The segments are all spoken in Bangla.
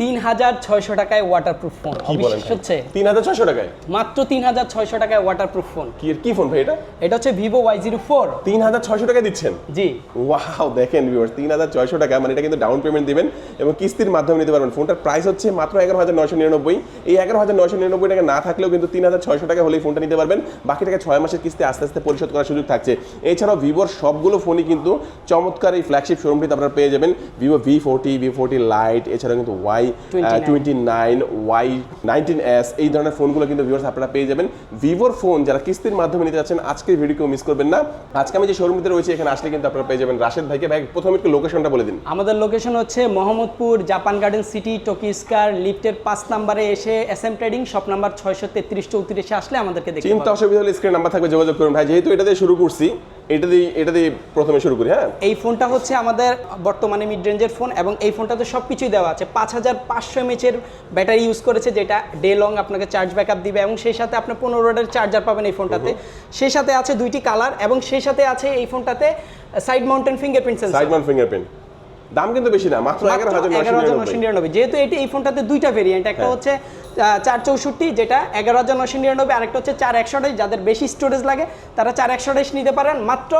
তিন হাজার ছয়শো টাকায় ওয়াটারপ্রুফ ফোন কি বলেন হচ্ছে। তিন হাজার ছয়শো টাকায়? মাত্র তিন হাজার ছয়শো টাকায় ওয়াটারপ্রুফ ফোন কি কি ফোন ভাই এটা? এটা হচ্ছে ভিভো ওয়াই জিরো ফোর তিন হাজার ছয়শো টাকা দিচ্ছেন? জি। ওয়াও দেখেন ভিউয়ার্স তিন হাজার ছয়শো টাকা মানে এটা কিন্তু ডাউন পেমেন্ট দিবেন এবং কিস্তির মাধ্যমে নিতে পারবেন। ফোনটার প্রাইস হচ্ছে মাত্র এগারো হাজার নয়শো নিরানব্বই। এই এগারো হাজার নয়শো নিরানব্বই টাকা না থাকলেও কিন্তু তিন হাজার ছয়শো টাকা হলেই ফোনটা নিতে পারবেন। বাকি টাকা ছয় মাসের কিস্তি আস্তে আস্তে পরিশোধ করার সুযোগ থাকছে। এছাড়াও ভিভোর সবগুলো ফোনই কিন্তু চমৎকার এই ফ্ল্যাগশিপ শোরুমটিতে আপনারা পেয়ে যাবেন। Vivo V forty V forty lite এছাড়াও কিন্তু Y 29 twenty nine Y nineteen S এই ধরনের ফোনগুলো কিন্তু ভিউয়ার্স আপনারা পেয়ে যাবেন। ভিভোর ফোন যারা কিস্তির মাধ্যমে নিতে যাচ্ছেন আজকের ভিডিও কেউ মিস করবেন না। আজকে আমি যে শোরুমটিতে রয়েছে এখানে আসলে কিন্তু আপনারা পেয়ে যাবেন রাশেদ ভাইকে। ভাই প্রথমে একটু লোকেশনটা বলে দিন। আমাদের লোকেশন হচ্ছে Mohammadpur Japan garden city Tokyo square লিফটের পাঁচ নাম্বারে এসে S M trading shop number ছয়শো তেত্রিশ চৌত্রিশে আসলে আমাদেরকে দেখতে চিন্তা অসুবিধা হলে স্ক্রিন নাম্বার থাকবে যোগাযোগ করুন। ভাই যেহেতু এটা দিয়ে শুরু করছি এটা দিয়ে এটা দিয়ে প্রথমে শুরু করি হ্যাঁ? এই ফোনটা হচ্ছে আমাদের বর্তমানে মিড রেঞ্জের ফোন এবং এই ফোনটাতে সব কিছুই দেওয়া আছে। পাঁচ হাজার পাঁচশো এমএচের ব্যাটারি ইউজ করেছে যেটা ডে লং আপনাকে চার্জ ব্যাকআপ দিবে এবং সেই সাথে আপনি পনেরো ওয়াটের চার্জার পাবেন এই ফোনটাতে সেই সাথে আছে দুইটি কালার এবং সেই সাথে আছে এই ফোনটাতে side mounted fingerprint sensor side mount fingerprint দাম কিন্তু বেশি না মাত্র এগারো হাজার নশো নিরানব্বই। যেহেতু এটি এই ফোনটাতে দুইটা ভেরিয়েন্ট একটা হ্যাঁ। হচ্ছে চার চৌষট্টি যেটা এগারো হাজার নশো নিরানব্বই আরেকটা হচ্ছে চার একশো আঠাশ যাদের বেশি স্টোরেজ লাগে তারা চার একশো আঠাশ নিতে পারেন মাত্র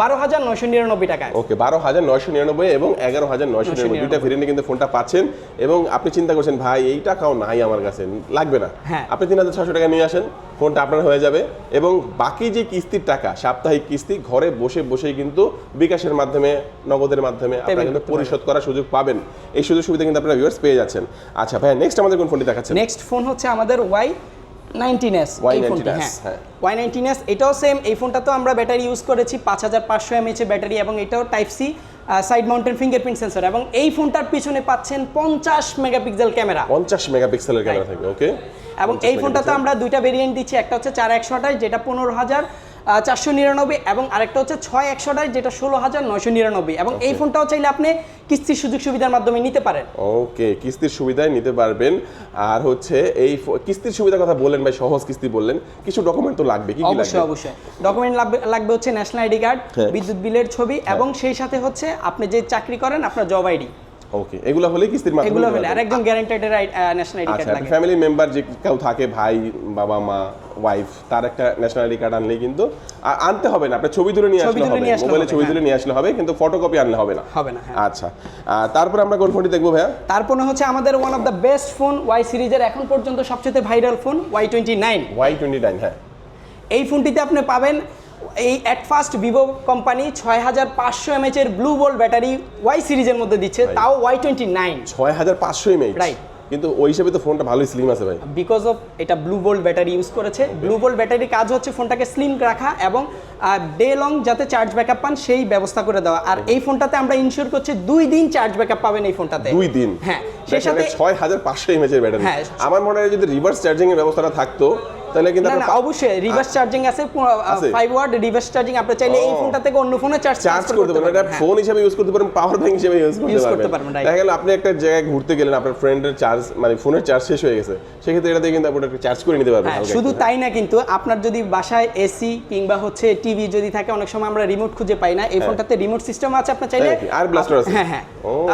বারো হাজার নশো নিরানব্বই টাকায়। ওকে বারো হাজার নশো নিরানব্বই এবং এগারো হাজার নশো নিরানব্বই দুইটা ভেরিয়েন্টে কিন্তু ফোনটা পাচ্ছেন। এবং আপনি চিন্তা করছেন ভাই এই টাকাও নাই আমার কাছে লাগবে না। হ্যাঁ। আপনি তিন হাজার ছশো টাকা নিয়ে আসেন ফোনটা আপনার হয়ে যাবে এবং বাকি যে কিস্তির টাকা সাপ্তাহিক কিস্তি ঘরে বসে বসেই কিন্তু বিকাশের মাধ্যমে নগদের মাধ্যমে আপনারা কিন্তু পরিশোধ করার সুযোগ পাবেন। এই সুযোগ সুবিধা কিন্তু আপনারা ভিউয়ার্স পেয়ে যাচ্ছেন। আচ্ছা ভাই নেক্সট আমাদের কোন ফোনটি দেখাচ্ছেন? নেক্সট ফোন হচ্ছে আমাদের ওয়াই নাইনটিন Y19s, ফোনটা হ্যাঁ। হ্যাঁ। ওয়াই নাইনটিন এস এটাও সেম এই ফোনটাতেও আমরা ব্যাটারি ইউজ করেছি পাঁচ হাজার পাঁচশো এমএচের ব্যাটারি এবং এটাও type C side mounted fingerprint sensor এবং এই ফোনটার পিছনে পাচ্ছেন পঞ্চাশ মেগাপিক্সেল ক্যামেরা পঞ্চাশ মেগাপিক্সেলের ক্যামেরা থাকবে ওকে এবং এই ফোনটাতে আমরা দুইটা ভেরিয়েন্ট দিচ্ছি একটা হচ্ছে চার একশো আঠাশ যেটা পনেরো হাজার চারশো নিরানব্বই এবং আরেকটা হচ্ছে ছয় একশো আঠাশ যেটা ষোলো হাজার নয়শো নিরানব্বই। এবং এই ফোনটাও চাইলে আপনি কিস্তির সুযোগ সুবিধার মাধ্যমে নিতে পারেন। ওকে কিস্তির সুবিধায় নিতে পারবেন। আর হচ্ছে এই কিস্তির সুবিধার কথা বললেন ভাই সহজ কিস্তি বললেন। কিছু ডকুমেন্ট তো লাগবে কি কি অবশ্যই লাগবে? অবশ্যই ডকুমেন্ট লাগবে হচ্ছে ন্যাশনাল আইডি কার্ড হ্যাঁ। বিদ্যুৎ বিলের ছবি এবং সেই সাথে হচ্ছে আপনি যে চাকরি করেন আপনার জব আইডি ওকে এগুলো হলে কিস্তির মাধ্যমে এগুলো হলে আর পারবেন। একজন ন্যাশনাল আইডি কার্ড লাগে। ফ্যামিলি মেম্বার যে কেউ থাকে ভাই বাবা মা ওয়াইফ তার একটা ন্যাশনাল আইডি কার্ড আনলেই কিন্তু আনতে হবে না আপনার ছবি তুলে নিয়ে আসলে হবে। মোবাইলে ছবি হ্যাঁ। তুলে নিয়ে আসলে হবে কিন্তু ফটোকপি আনলে হবে না। হবে না হ্যাঁ। আচ্ছা তারপরে আমরা কোন ফোনটি দেখব ভাইয়া? তারপরে হচ্ছে আমাদের one of the best phone Y সিরিজের এখন পর্যন্ত সবচেয়ে viral phone Y twenty nine Y twenty nine হ্যাঁ। এই ফোনটিতে আপনি পাবেন এই অ্যাট ফার্স্ট ভিভো কোম্পানি ছয় হাজার পাঁচশো এমএচ এর ব্লু বোল্ট ব্যাটারি ওয়াই সিরিজের মধ্যে দিচ্ছে তাও ওয়াই টোয়েন্টি নাইন ছয় হাজার পাঁচশো এমএইচ রাইট কিন্তু ওই হিসেবে তো ফোনটা ভালোই স্লিম আছে ভাই। বিকজ অফ এটা ব্লু বোল্ট ব্যাটারি ইউজ করেছে। ব্লু বোল্ট ব্যাটারির কাজ হচ্ছে ফোনটাকে স্লিম রাখা এবং ডে লং যাতে চার্জ ব্যাকআপ পান সেই ব্যবস্থা করে দেওয়া। আর এই ফোনটাতে আমরা ইনশিওর করছি দুই দিন চার্জ ব্যাকআপ পাবেন এই ফোনটাতে দুই দিন। হ্যাঁ সেই সাথে ছয় হাজার পাঁচশো এমএচ এর ব্যাটারি হ্যাঁ। আমার মনে হয় যদি রিভার্স চার্জিং এর ব্যবস্থাটা থাকতো তাহলে কিন্তু না অবশ্যই রিভার্স চার্জিং আছে আছে? ফাইভ ওয়াট রিভার্স চার্জিং আপনি চাইলে এই ফোনটা থেকে অন্য ফোনে চার্জ চার্জ করতে পারবেন এটা ফোন হিসেবে ইউজ করতে পারেন পাওয়ার ব্যাংক হিসেবে ইউজ করতে পারবেন। দেখা গেল আপনি একটা জায়গায় ঘুরতে গেলেন আপনার ফ্রেন্ডের চার্জ মানে ফোনের চার্জ শেষ হয়ে গেছে সেক্ষেত্রে এটা দিয়ে কিন্তু আপনি চার্জ করে নিতে পারবেন হ্যাঁ শুধু তাই না কিন্তু আপনার যদি বাসায় এসি কিংবা হচ্ছে টিভি যদি থাকে অনেক সময় আমরা রিমোট খুঁজে পাই না এই ফোনটাতে রিমোট সিস্টেম আছে আপনি চাইলে আর blaster আছে? হ্যাঁ হ্যাঁ।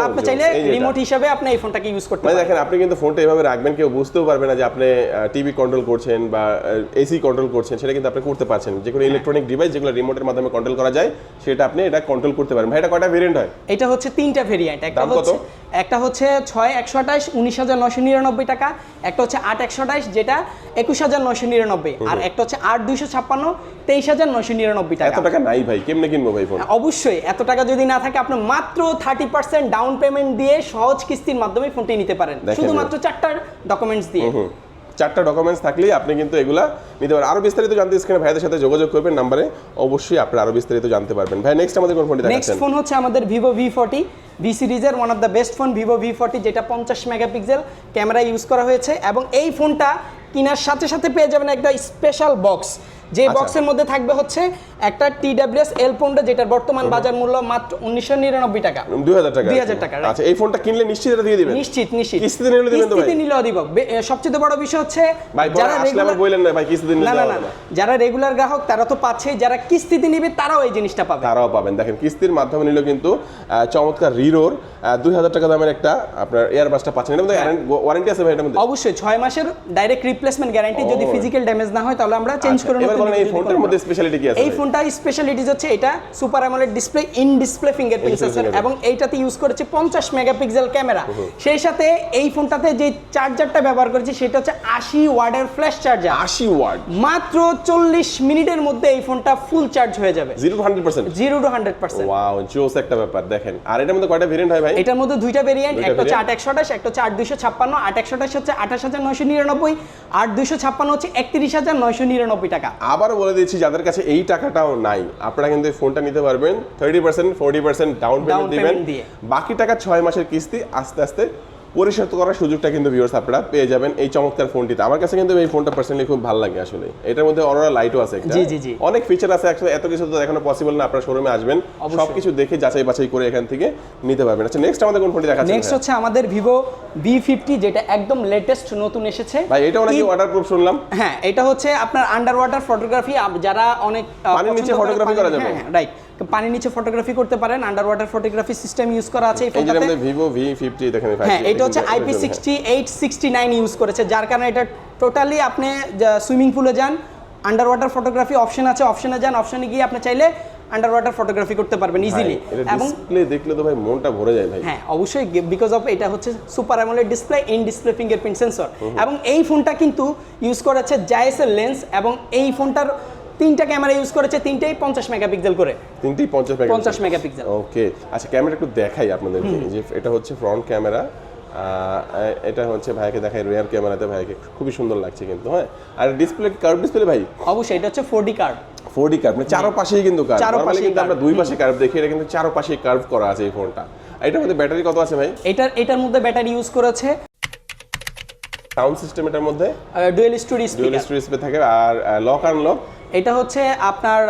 আপনি চাইলে। রিমোট হিসাবে আপনি এই ফোনটাকে ইউজ করতে মানে পারেন। দেখেন আপনি কিন্তু ফোনটা এভাবে রাখবেন কেউ বুঝতেও পারবে না যে আপনি টিভি কন্ট্রোল করছেন বা এসি কন্ট্রোল করছেন সেটা কিন্তু আপনি করতে পারছেন। যে কোনো ইলেকট্রনিক ডিভাইস যেগুলো রিমোটের মাধ্যমে কন্ট্রোল করা যায় সেটা আপনি এটা কন্ট্রোল করতে পারেন ভাই এটা কয়টা ভেরিয়েন্ট হয়? এটা হচ্ছে তিনটা ভেরিয়েন্ট একটা হচ্ছে একটা হচ্ছে ছয় একশো আঠাশ উনিশ হাজার নশো নিরানব্বই টাকা। একটা হচ্ছে আট একশো আঠাশ যেটা একুশ হাজার নশো নিরানব্বই। আর একটা হচ্ছে আট দুইশো ছাপ্পান্ন তেইশ হাজার নশো নিরানব্বই টাকা। এত টাকা নাই ভাই কেমনে কিনবো ভাই ফোন অবশ্যই এত টাকা যদি না থাকে আপনি মাত্র থার্টি পার্সেন্ট ডাউন পেমেন্ট দিয়ে সহজ কিস্তির মাধ্যমে ফোনটি নিতে পারেন। শুধুমাত্র চারটার ডকুমেন্টস দিয়ে। চারটা ডকুমেন্টস থাকলেই আপনি কিন্তু এগুলা নিতে পারেন। আরও বিস্তারিত জানতে স্ক্রিনে ভাইদের সাথে যোগাযোগ করবেন নাম্বারে অবশ্যই আপনারা আরও বিস্তারিত জানতে পারবেন। ভাই নেক্সট আমাদের কোন ফোনটি নেক্সট ফোন হচ্ছে আমাদের ভিভো ভি ফোর্টি ভি সিরিজের one of the best phone Vivo V forty যেটা পঞ্চাশ মেগাপিক্সেল ক্যামেরা ইউজ করা হয়েছে। এবং এই ফোনটা কেনার সাথে সাথে পেয়ে যাবেন একটা স্পেশাল বক্স যে আচ্ছা। বক্সের মধ্যে থাকবে হচ্ছে একটা টিডাব্লিউএস এল ফোনটা যেটার বর্তমান বাজার মূল্য মাত্র উনিশশো নিরানব্বই টাকা। দুই হাজার টাকা 2000 টাকা, আচ্ছা এই ফোনটা কিনলে নিশ্চিত এটা দিয়ে দিবেন? নিশ্চিত নিশ্চিত। কিস্তিতে নিলেও দিবেন তো ভাই? কিস্তিতে নিলেও দিব। সবচেয়ে বড় বিষয় হচ্ছে পরে আসলে আবার না ভাই কিস্তিতে নিলে না না যারা রেগুলার গ্রাহক তারা তো পাচ্ছে যারা কিস্তিতে নিবে তারাও এই জিনিসটা পাবে। তারাও পাবেন। দেখেন কিস্তির মাধ্যমে নিলেও কিন্তু চমৎকার রিরোর দুই হাজার টাকা দামের একটা আপনার এয়ারবাসটা পাচ্ছেন। মধ্যে ওয়ারেন্টি আছে ভাই এটার মধ্যে? অবশ্যই ছয় মাসের ডাইরেক্ট রিপ্লেসমেন্ট গ্যারান্টি যদি ফিজিক্যাল ড্যামেজ না হয় তাহলে আমরা চেঞ্জ করে আচ্ছা, নতুন বলেন এই ফোনটার মধ্যে স্পেশালিটি কি আছে এই ভাই? স্পেশালিটিজ হচ্ছে এটা super AMOLED display in display fingerprint sensor এবং এইটাতে ইউজ করেছে পঞ্চাশ মেগাপিক্সেল ক্যামেরা সেই সাথে এই ফোনটাতে যে চার্জারটা ব্যবহার করেছে সেটা হচ্ছে আশি ওয়ার্ডের ফ্ল্যাশ চার্জার আশি ওয়ার্ড। মাত্র চল্লিশ মিনিটের মধ্যে এই ফোনটা ফুল চার্জ হয়ে যাবে। Zero hundred percent zero to hundred percent wow জোস একটা ব্যাপার দেখেন। আর এটার মধ্যে কয়টা ভেরিয়েন্ট হয় ভাই? এটার মধ্যে দুইটা ভেরিয়েন্ট একটা হচ্ছে আট variant? একশো আঠাশ একটা হচ্ছে আট দুইশো ছাপ্পান্ন আট একশো আঠাশ হচ্ছে আঠাশ হাজার নয়শো নিরানব্বই আট দুইশো ছাপ্পান্ন হচ্ছে একত্রিশ হাজার নয়শো নিরানব্বই টাকা। আবার বলে দিচ্ছি যাদের কাছে এই টাকাটাও নাই আপনারা কিন্তু ফোনটা নিতে পারবেন। Thirty percent forty percent down payment দিবেন। বাকি টাকা ছয় মাসের কিস্তি আস্তে আস্তে পরিশোধ করার সুযোগটা কিন্তু ভিউয়ার্স আপনারা পেয়ে যাবেন এই চমৎকার ফোনটিতে। আমার কাছে কিন্তু এই ফোনটা পার্সোনালি খুব ভালো লাগে আসলে। এটার মধ্যে অরোরা লাইটও আছে। জি, জি, জি। অনেক ফিচার আছে actually এত কিছু তো এখনও পসিবল না আপনার শোরুমে আসবেন। সবকিছু দেখে যাচাই বাছাই করে এখান থেকে নিতে পারবেন। আচ্ছা নেক্সট আমাদের কোন ফোনটি দেখাচ্ছেন নেক্সট হচ্ছে আমাদের ভিভো ভি ফিফটি যেটা একদম লেটেস্ট নতুন এসেছে। ভাই এটাও নাকি কি- ওয়াটারপ্রুফ শুনলাম। হ্যাঁ এটা হচ্ছে আপনার আন্ডার ওয়াটার ফটোগ্রাফি যারা অনেক পানির নিচে ফটোগ্রাফি করে যাবে? হ্যাঁ হ্যাঁ রাইট পানির নিচে ফটোগ্রাফি করতে পারেন। Under water photography system use করা আছে এই ফোনটাতে। ভিভো ভি ফিফটি দেখেন হ্যাঁ এটা হচ্ছে IP sixty eight sixty nine use করেছে যার কারণে এটা টোটালি আপনি সুইমিং পুলে যান আন্ডার ওয়াটার ফটোগ্রাফি অপশন আছে অপশনে যান অপশনে গিয়ে আপনি চাইলে আন্ডার ওয়াটার ফটোগ্রাফি করতে পারবেন ইজিলি এবং ডিসপ্লে দেখলে তো ভাই মনটা ভরে যায় ভাই। হ্যাঁ অবশ্যই বিকজ অফ এটা হচ্ছে super AMOLED display in display fingerprint sensor এবং এই ফোনটা কিন্তু ইউজ করেছে জাইএসের লেন্স এবং এই ফোনটার তিনটা ক্যামেরা ইউজ করেছে তিনটেই পঞ্চাশ মেগাপিক্সেল করে। তিনটেই পঞ্চাশ মেগা পঞ্চাশ মেগাপিক্সেল ওকে আচ্ছা ক্যামেরা একটু দেখাই আপনাদের যে এটা হচ্ছে ফ্রন্ট ক্যামেরা এটা হচ্ছে ভাইকে দেখাই রিয়ার ক্যামেরাতে ভাইকে খুবই সুন্দর লাগছে কিন্তু হ্যাঁ? আর ডিসপ্লে কার্ভ ডিসপ্লে ভাই? অবশ্যই এটা হচ্ছে four D card four D curve মানে চারোপাশেই কিন্তু কার্ভ চারোপাশেই নরমালি কিন্তু আমরা দুই পাশে কার্ভ দেখি এটা কিন্তু চারোপাশেই কার্ভ করা আছে এই ফোনটা এটার মধ্যে ব্যাটারি কত আছে ভাই? এটার এটার মধ্যে ব্যাটারি ইউজ করেছে। সাউন্ড সিস্টেম এটার মধ্যে? Dual story dual speaker storage থাকে আর লক আনলক এটা হচ্ছে আপনার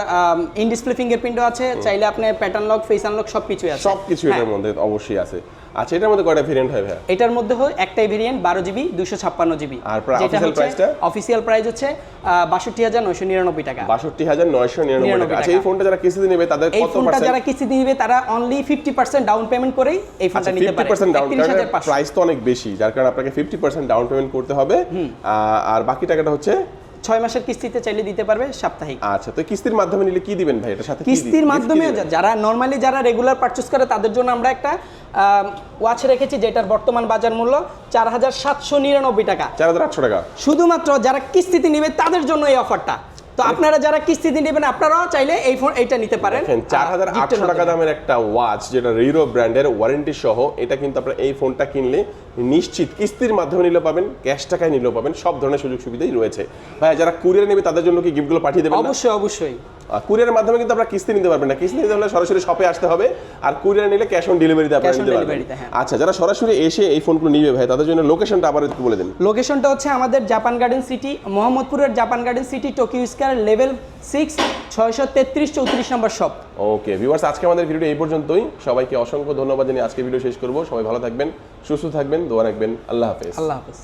ইন ডিসপ্লে ফিঙ্গারপ্রিন্টও আছে চাইলে আপনি প্যাটার্ন লক ফেস আনলক সব কিছুই আছে। সব কিছু হ্যাঁ। এটার মধ্যে অবশ্যই আছে। আচ্ছা এটার মধ্যে কয়টা ভেরিয়েন্ট হয় ভাই এটার মধ্যে হয় একটাই ভেরিয়েন্ট বারো জিবি দুশো ছাপ্পান্ন জিবি। আর প্রা- official price টা? অফিসিয়াল প্রাইস হচ্ছে বাষট্টি হাজার নয়শো নিরানব্বই টাকা। বাষট্টি হাজার নয়শো নিরানব্বই টাকা। 99 আচ্ছা এই ফোনটা যারা কিস্তিতে নেবে তাদের কত পার্সেন্ট এই ফোনটা যারা কিস্তি নিবে তারা only fifty percent down payment করেই এই ফোনটা নিতে পারে। পার্সেন্ট ডাউন একত্রিশ প্রাইস তো অনেক বেশি যার কারণে আপনাকে ফিফটি পার্সেন্ট ডাউন পেমেন্ট করতে হবে। আর বাকি টাকাটা হচ্ছে ছয় মাসের কিস্তিতে চাইলে দিতে পারবে সাপ্তাহিক। আচ্ছা তো কিস্তির মাধ্যমে নিলে কি দিবেন ভাই? এটার সাথে কিস্তির মাধ্যমে যারা নর্মালি যারা রেগুলার পারচেস করে তাদের জন্য আমরা একটা ওয়াচ রেখেছি যেটার বর্তমান বাজার মূল্য চার হাজার সাতশো নিরানব্বই টাকা। চার হাজার আটশো টাকা। শুধুমাত্র যারা কিস্তিতে নেবে তাদের জন্য এই অফারটা তো আপনারা যারা কিস্তিতে নেবেন আপনারাও চাইলে এই ফোন এইটা নিতে পারেন। দেখেন চার হাজার আটশো টাকা দামের একটা ওয়াচ যেটা রিরো ব্র্যান্ডের ওয়ারেন্টি সহ এটা কিন্তু আপনার এই ফোনটা কিনলে নিশ্চিত কিস্তির মাধ্যমে নিলেও পাবেন ক্যাশ টাকায় নিলেও পাবেন সব ধরনের সুযোগ সুবিধাই রয়েছে। ভাই যারা কুরিয়ার নেবে তাদের জন্য কি গিফটগুলো পাঠিয়ে দেবেন অবশ্যই অবশ্যই। কুরিয়ারের মাধ্যমে কিন্তু আপনারা কিস্তি নিতে পারবেন না। কিস্তি নিতে হলে সরাসরি শপে আসতে হবে আর কুরিয়ার নিলে ক্যাশ অন ডেলিভারিতে আপনারা নিতে পারবেন। হ্যাঁ। আচ্ছা যারা সরাসরি এসে এই ফোনগুলো নিবে ভাই তাদের জন্য লোকেশনটা আবার একটু বলে দিন। লোকেশনটা হচ্ছে আমাদের জাপান গার্ডেন সিটি মোহাম্মদপুরের Japan garden city Tokyo square level six ছয়শো তেত্রিশ চৌত্রিশ নম্বর শপ ওকে ভিউয়ার্স আজকে আমাদের ভিডিও এই পর্যন্তই। সবাইকে অসংখ্য ধন্যবাদ জানিয়ে আজকে ভিডিও শেষ করব। সবাই ভালো থাকবেন সুস্থ থাকবেন দোয়া রাখবেন। আল্লাহ হাফেজ। আল্লাহ হাফেজ।